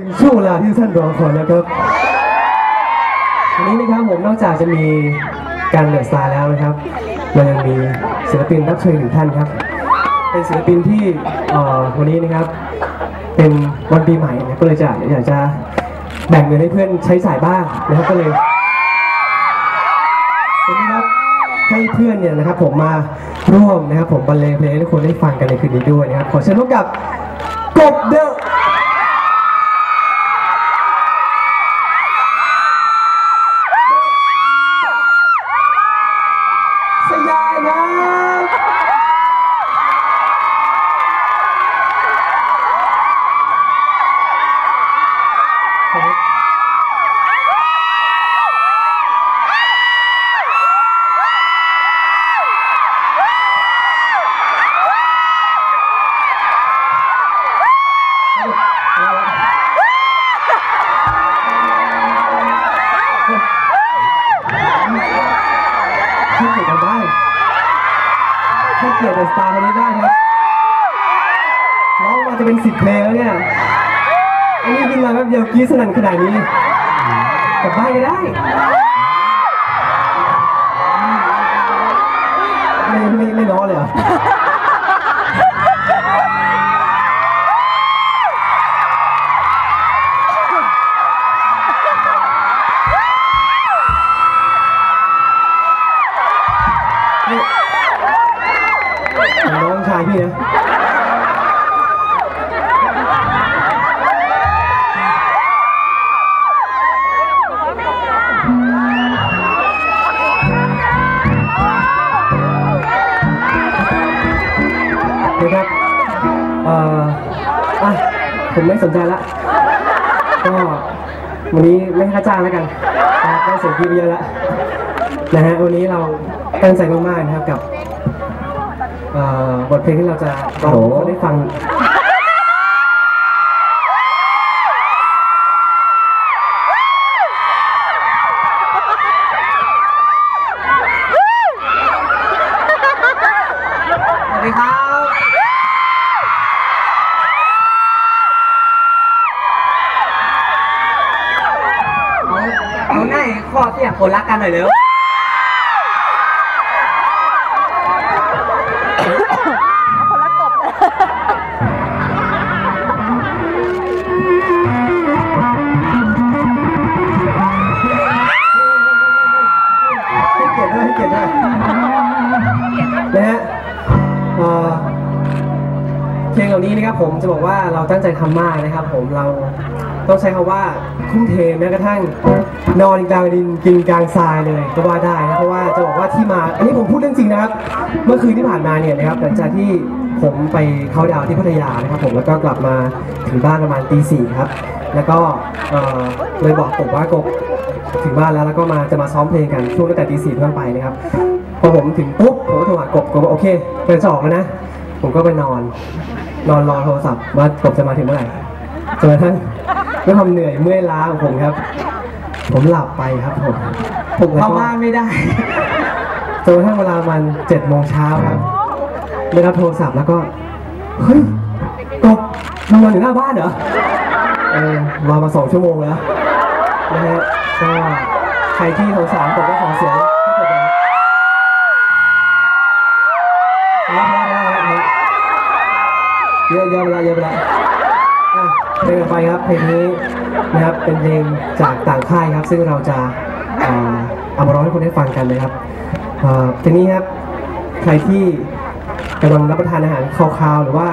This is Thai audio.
ถึงช่วงเวลาที่ท่านรอคอยแล้วครับวันนี้นะครับผมนอกจากจะมีการเลือกสตาร์แล้วนะครับ เรายังมีศิลปินรับเชิญหนึ่งท่านครับ เป็นศิลปินที่อ่อวันนี้นะครับ เป็นวันปีใหม่นะก็เลยจะอยากจะแบ่งเงินให้เพื่อนใช้จ่ายบ้างนะครับก็เลยวันนี้ครับให้เพื่อนเนี่ยนะครับผมมาร่วมนะครับผมบรรเลงเพลงให้ทุกคนได้ฟังกันในคืนนี้ด้วยนะครับขอเชิญพบกับกบเดอะ ให้เกียรติกันบ้างให้เกียรติเดอะสตาร์คนนี้ได้ครับร้องมาจะเป็นสิบเพลงแล้วเนี่ย อันนี้ขึ้นมาแป๊บเดียวกี้สนั่นขนาดนี้กลับบ้านก็ได้ นี่น้องชายพี่นะนะครับเอ่ออะผมไม่สนใจละ ก็วันนี้ไม่ค่าจ้างแล้วกันได้เสียงกรี๊ดไปเยอะล้วนะฮะวันนี้เรา ตั้งใจมากๆนะครับกับเอ่อบทเพลงที่เราจะร้องให้ทุกคนได้ฟังสวัสดีครับเอาเอาไหนขอเสียงคนรักกันหน่อยเร็ว ยรติด้วยให้เกียรติด้วยนะฮะเอ่อเพลงเหล่านี้นะครับผมจะบอกว่าเราตั้งใจทำมากนะครับ ผมเราต้องใช้คำว่าทุ่มเทแม้กระทั่งนอนกลางดินกินกลางทรายเลยก็ว่าได้นะเพราะว่าจะบอกว่าที่มาอันนี้ผมพูดเรื่องจริงนะครับ เมื่อคืนที่ผ่านมาเนี่ยนะครับหลังจากที่ผมไปเขาน์ดาวน์ที่พัทยานะครับ ผมแล้วก็กลับมาถึงบ้านประมาณตีสี่ครับ แล้วก็เอ่อเลยบอกกบว่ากบถึงบ้านแล้วแล้วก็มาจะมาซ้อมเพลงกันช่วงตั้งแต่ตีสี่เป็นต้นไปนะครับพอผมถึงปุ๊บผมก็โทรหากบกบบอกโอเคเป็นจะออกแล้วนะ ผมก็ไปนอน นอนรอโทรศัพท์ว่ากบจะมาถึงเมื่อไหร่จนกระทั่งด้วยความเหนื่อยเมื่อยล้าของผมครับ ผมหลับไปครับผมผมเข้าบ้านไม่ได้จนกระทั่งเวลามันเจ็ดโมงเช้าครับได้รับโทรศัพท์แล้วก็เฮ้ยกบมึงนอนอยู่หน้าบ้านเหรอ เออรอมาสองชั่วโมงแล้วนะฮะก็ใครที่สงสารผมก็ขอเสียงให้กับพอพอพอพอพอเยอะเยอะไปละเยอะไปละอะเพลงต่อไปครับเพลงนี้นะครับเป็นเพลงจากต่างค่ายครับ ซึ่งเราจะเอามาร้องให้คนได้ฟังกันนะครับเพลงนี้ครับใครที่กำลังรับประทานอาหารคาวๆหรือว่า